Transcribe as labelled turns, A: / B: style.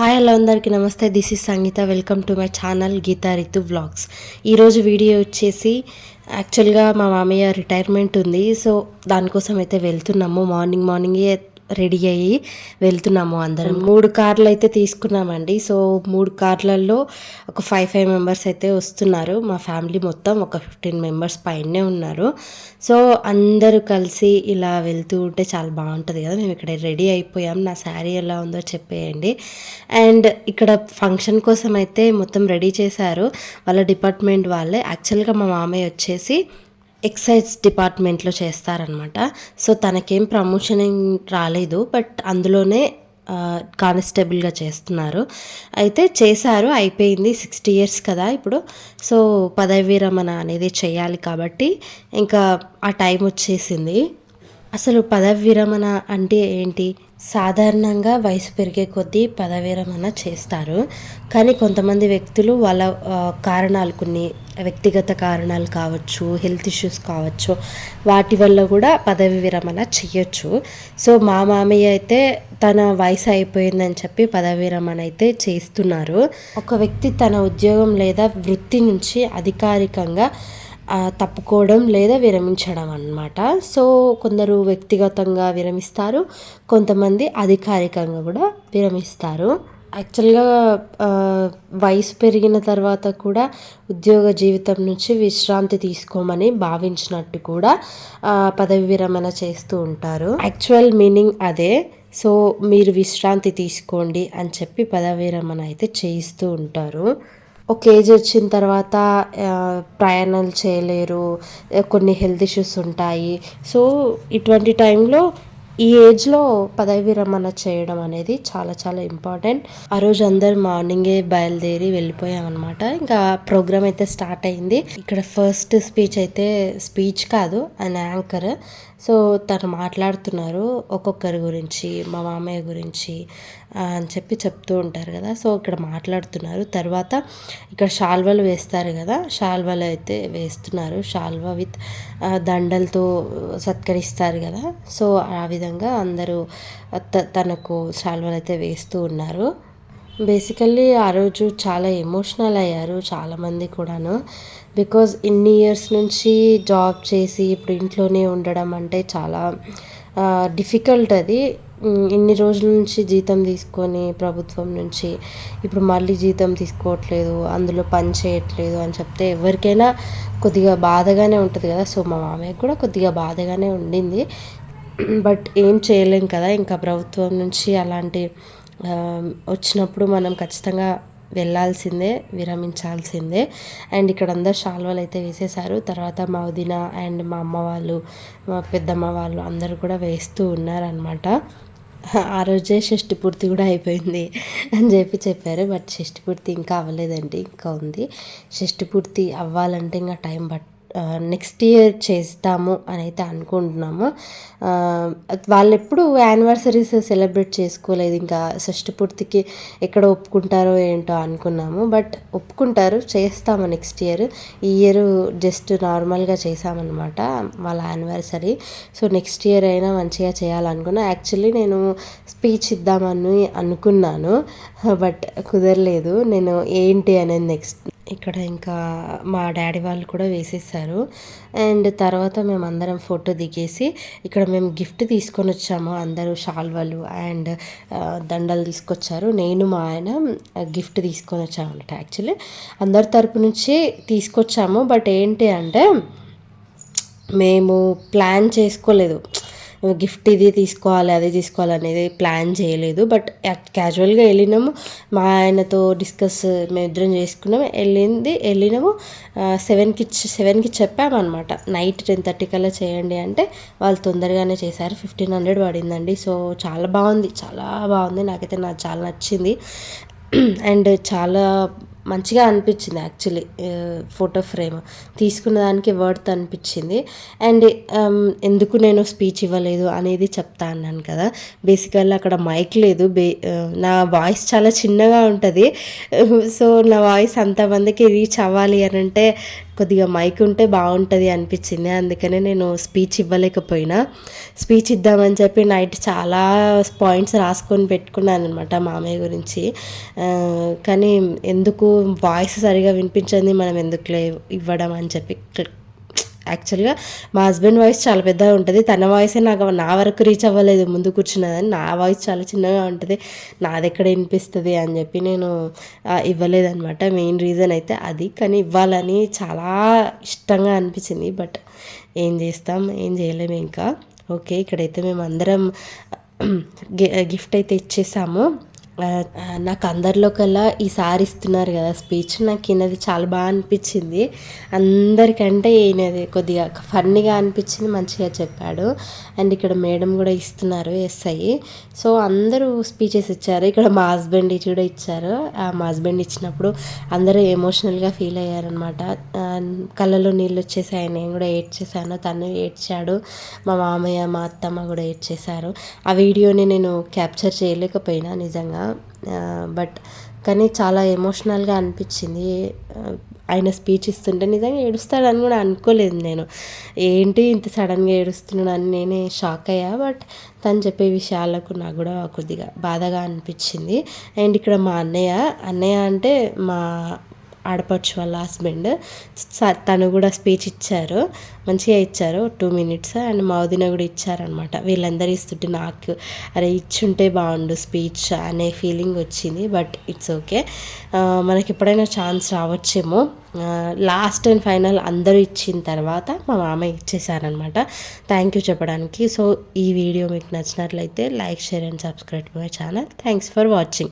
A: Hi hello అందరికీ నమస్తే. This is Sangeetha welcome to my channel Geetha Ritu vlogs ఈరోజు video వచ్చేసి యాక్చువల్గా మా మామయ్య రిటైర్మెంట్ ఉంది. సో దానికోసం అయితే వెళ్తున్నాము మార్నింగ్ మార్నింగే రెడీ అయ్యి వెళ్తున్నాము అందరం. మూడు కార్లు అయితే తీసుకున్నామండి. సో మూడు కార్లలో ఒక ఫైవ్ ఫైవ్ మెంబర్స్ అయితే వస్తున్నారు. మా ఫ్యామిలీ మొత్తం ఒక ఫిఫ్టీన్ మెంబర్స్ పైనే ఉన్నారు. సో అందరూ కలిసి ఇలా వెళ్తూ ఉంటే చాలా బాగుంటుంది కదా. మేము ఇక్కడ రెడీ అయిపోయాం. నా శారీ ఎలా ఉందో చెప్పేయండి. అండ్ ఇక్కడ ఫంక్షన్ కోసం అయితే మొత్తం రెడీ చేశారు. వాళ్ళ డిపార్ట్మెంట్ వాళ్ళే. యాక్చువల్గా మా మామయ్య వచ్చేసి ఎక్సైజ్ డిపార్ట్మెంట్లో చేస్తారనమాట. సో తనకేం ప్రమోషన్ రాలేదు బట్ అందులోనే కానిస్టేబుల్గా చేస్తున్నారు. అయితే చేశారు అయిపోయింది సిక్స్టీ ఇయర్స్ కదా ఇప్పుడు. సో పదవి విరమణ అనేది చేయాలి కాబట్టి ఇంకా ఆ టైం వచ్చేసింది. అసలు పదవి విరమణ అంటే ఏంటి? సాధారణంగా వయసు పెరిగే కొద్దీ పదవిరమణ విరమణ చేస్తారు. కానీ కొంతమంది వ్యక్తులు వాళ్ళ కారణాలు కొన్ని వ్యక్తిగత కారణాలు కావచ్చు హెల్త్ ఇష్యూస్ కావచ్చు వాటి వల్ల కూడా పదవి విరమణ చేయొచ్చు. సో మా మామయ్య అయితే తన వయసు అయిపోయిందని చెప్పి పదవి విరమణ అయితే చేస్తున్నారు. ఒక వ్యక్తి తన ఉద్యోగం లేదా వృత్తి నుంచి అధికారికంగా తప్పుకోవడం లేదా విరమించడం అన్నమాట. సో కొందరు వ్యక్తిగతంగా విరమిస్తారు కొంతమంది అధికారికంగా కూడా విరమిస్తారు. యాక్చువల్గా వయసు పెరిగిన తర్వాత కూడా ఉద్యోగ జీవితం నుంచి విశ్రాంతి తీసుకోమని భావించినట్టు కూడా పదవి విరమణ చేస్తూ ఉంటారు. యాక్చువల్ మీనింగ్ అదే. సో మీరు విశ్రాంతి తీసుకోండి అని చెప్పి పదవి విరమణ అయితే చేయిస్తూ ఉంటారు. ఒక ఏజ్ వచ్చిన తర్వాత ప్రయాణాలు చేయలేరు కొన్ని హెల్త్ ఇష్యూస్ ఉంటాయి. సో ఇటువంటి టైంలో ఈ ఏజ్లో పదవి విరమణ చేయడం అనేది చాలా చాలా ఇంపార్టెంట్. ఆ రోజు అందరు మార్నింగే బయలుదేరి వెళ్ళిపోయామన్నమాట. ఇంకా ప్రోగ్రామ్ అయితే స్టార్ట్ అయింది. ఇక్కడ ఫస్ట్ స్పీచ్ అయితే స్పీచ్ కాదు ఆయన యాంకర్ సో తను మాట్లాడుతున్నారు ఒక్కొక్కరి గురించి మా మామయ్య గురించి అని చెప్పి చెప్తూ ఉంటారు కదా. సో ఇక్కడ మాట్లాడుతున్నారు. తర్వాత ఇక్కడ షాల్వలు వేస్తారు కదా. షాల్వలు అయితే వేస్తున్నారు. షాల్వ విత్ దండలతో సత్కరిస్తారు కదా. సో ఆ విధంగా అందరూ త- తనకు శాల్వలు అయితే వేస్తూ ఉన్నారు. బేసికల్లీ ఆ రోజు చాలా ఎమోషనల్ అయ్యారు చాలామంది కూడాను. బికాజ్ ఇన్ని ఇయర్స్ నుంచి జాబ్ చేసి ఇప్పుడు ఇంట్లోనే ఉండడం అంటే చాలా డిఫికల్ట్ అది. ఇన్ని రోజుల నుంచి జీతం తీసుకొని ప్రభుత్వం నుంచి ఇప్పుడు మళ్ళీ జీతం తీసుకోవట్లేదు అందులో పని చేయట్లేదు అని చెప్తే ఎవరికైనా కొద్దిగా బాధగానే ఉంటుంది కదా. సో మా మామయ్య కూడా కొద్దిగా బాధగానే ఉండింది. బట్ ఏం చేయలేం కదా. ఇంకా ప్రభుత్వం నుంచి అలాంటి వచ్చినప్పుడు మనం ఖచ్చితంగా వెళ్ళాల్సిందే విరమించాల్సిందే. అండ్ ఇక్కడ అందరు శాల్వాలు అయితే వేసేసారు తర్వాత మా వదిన అండ్ మా అమ్మ వాళ్ళు మా పెద్దమ్మ వాళ్ళు అందరూ కూడా వేస్తూ ఉన్నారనమాట ఆ రోజే షష్టి పూర్తి కూడా అయిపోయింది అని చెప్పి చెప్పారు. బట్ షష్టి పూర్తి ఇంకా అవ్వలేదండి. ఇంకా ఉంది. షష్టి పూర్తి అవ్వాలంటే ఇంకా టైం బట్ నెక్స్ట్ ఇయర్ చేస్తాము అని అయితే అనుకుంటున్నాము. వాళ్ళు ఎప్పుడు యానివర్సరీస్ సెలబ్రేట్ చేసుకోలేదు ఇంకా షష్టి పూర్తికి ఎక్కడ ఒప్పుకుంటారో ఏంటో అనుకున్నాము. బట్ ఒప్పుకుంటారు చేస్తాము నెక్స్ట్ ఇయర్ ఈ ఇయర్ జస్ట్ నార్మల్గా చేసామన్నమాట వాళ్ళ యానివర్సరీ సో నెక్స్ట్ ఇయర్ అయినా మంచిగా చేయాలనుకున్నా. యాక్చువల్లీ నేను స్పీచ్ ఇద్దామని అనుకున్నాను బట్ కుదరలేదు. నేను ఏంటి అనేది నెక్స్ట్ ఇక్కడ ఇంకా మా డాడీ వాళ్ళు కూడా వేసేసారు. అండ్ తర్వాత మేము అందరం ఫోటో దిగేసి ఇక్కడ మేము గిఫ్ట్ తీసుకొని వచ్చాము అందరూ షాల్వలు అండ్ దండలు తీసుకొచ్చారు. నేను మా ఆయన గిఫ్ట్ తీసుకొని వచ్చాము అనమాట యాక్చువల్లీ. అందరి తరపు నుంచి తీసుకొచ్చాము. బట్ ఏంటి అంటే మేము ప్లాన్ చేసుకోలేదు. గిఫ్ట్ ఇది తీసుకోవాలి అది తీసుకోవాలి అనేది ప్లాన్ చేయలేదు. బట్ క్యాజువల్గా వెళ్ళినాము. మా ఆయనతో డిస్కస్ మేము ఇద్దరం చేసుకున్నాము. వెళ్ళింది వెళ్ళినాము. సెవెన్కి సెవెన్కి చెప్పామన్నమాట. నైట్ టెన్ థర్టీ కల్లా చేయండి అంటే వాళ్ళు తొందరగానే చేశారు. ఫిఫ్టీన్ హండ్రెడ్ పడిందండి. సో చాలా బాగుంది. చాలా బాగుంది. నాకైతే నాకు చాలా నచ్చింది. అండ్ చాలా మంచిగా అనిపించింది యాక్చువల్లీ ఫోటో ఫ్రేమ్ తీసుకున్న దానికి వర్త్ అనిపించింది. అండ్ um, ఎందుకు నేను స్పీచ్ ఇవ్వలేదు అనేది చెప్తా అన్నాను కదా. బేసికల్లీ అక్కడ మైక్ లేదు. బే నా వాయిస్ చాలా చిన్నగా ఉంటుంది. సో నా వాయిస్ అంతమందికి రీచ్ అవ్వాలి అని అంటే కొద్దిగా మైక్ ఉంటే బాగుంటుంది అనిపించింది. అందుకనే నేను స్పీచ్ ఇవ్వలేకపోయినా. స్పీచ్ ఇద్దామని చెప్పి నైట్ చాలా పాయింట్స్ రాసుకొని పెట్టుకున్నాను అనమాట మామయ్య గురించి. కానీ ఎందుకు వాయిస్ సరిగా వినిపించింది మనం ఎందుకులే ఇవ్వడం అని చెప్పి యాక్చువల్గా మా హస్బెండ్ వాయిస్ చాలా పెద్దగా ఉంటుంది. తన వాయిసే నాకు నా వరకు రీచ్ అవ్వలేదు ముందు కూర్చున్నదని. నా వాయిస్ చాలా చిన్నగా ఉంటుంది. నాది ఎక్కడ వినిపిస్తుంది అని చెప్పి నేను ఇవ్వలేదనమాట ఇవ్వలేదన్నమాట. మెయిన్ రీజన్ అయితే అది. కానీ ఇవ్వాలని చాలా ఇష్టంగా అనిపించింది. బట్ ఏం చేస్తాం? ఏం చేయలేము ఇంకా. ఓకే ఇక్కడైతే మేము అందరం గిఫ్ట్ అయితే ఇచ్చేసాము. నాకు అందరిలో కల్లా ఈసారి ఇస్తున్నారు కదా స్పీచ్ నాకు ఈయనది చాలా బాగా అనిపించింది. అందరికంటే ఈయనది కొద్దిగా ఫన్నీగా అనిపించింది మంచిగా చెప్పాడు. అండ్ ఇక్కడ మేడం కూడా ఇస్తున్నారు ఎస్ఐ. సో అందరూ స్పీచెస్ ఇచ్చారు. ఇక్కడ మా హస్బెండ్ కూడా ఇచ్చారు. ఆ మా హస్బెండ్ ఇచ్చినప్పుడు అందరూ ఎమోషనల్గా ఫీల్ అయ్యారనమాట కళ్ళలో నీళ్ళు వచ్చేసాయి నేను కూడా ఏడ్చేసాను తను ఏడ్చాడు. మా మామయ్య మా అత్తమ్మ కూడా ఏడ్చేశారు. ఆ వీడియోని నేను క్యాప్చర్ చేయలేకపోయినా నిజంగా. బట్ కానీ చాలా ఎమోషనల్గా అనిపించింది. ఆయన స్పీచ్ ఇస్తుంటే నిజంగా ఏడుస్తాడని కూడా అనుకోలేదు నేను. ఏంటి ఇంత సడన్గా ఏడుస్తున్నాడు అని నేనే షాక్ అయ్యా బట్ తను చెప్పే విషయాలకు నాకు కూడా కొద్దిగా బాధగా అనిపించింది. అండ్ ఇక్కడ మా అన్నయ్య అన్నయ్య అంటే మా ఆడపడుచు వాళ్ళ హస్బెండ్ స- తను కూడా స్పీచ్ ఇచ్చారు. మంచిగా ఇచ్చారు. టూ మినిట్స్ అండ్ మా వదిన కూడా ఇచ్చారనమాట వీళ్ళందరూ ఇస్తుంటే నాకు అరే ఇచ్చుంటే బాగుండు స్పీచ్ అనే ఫీలింగ్ వచ్చింది బట్ ఇట్స్ ఓకే మనకి ఎప్పుడైనా ఛాన్స్ రావచ్చేమో. లాస్ట్ అండ్ ఫైనల్ అందరూ ఇచ్చిన తర్వాత మా మామ ఇచ్చేసారనమాట థ్యాంక్ యూ చెప్పడానికి. సో ఈ వీడియో మీకు నచ్చినట్లయితే like share and subscribe my channel thanks for watching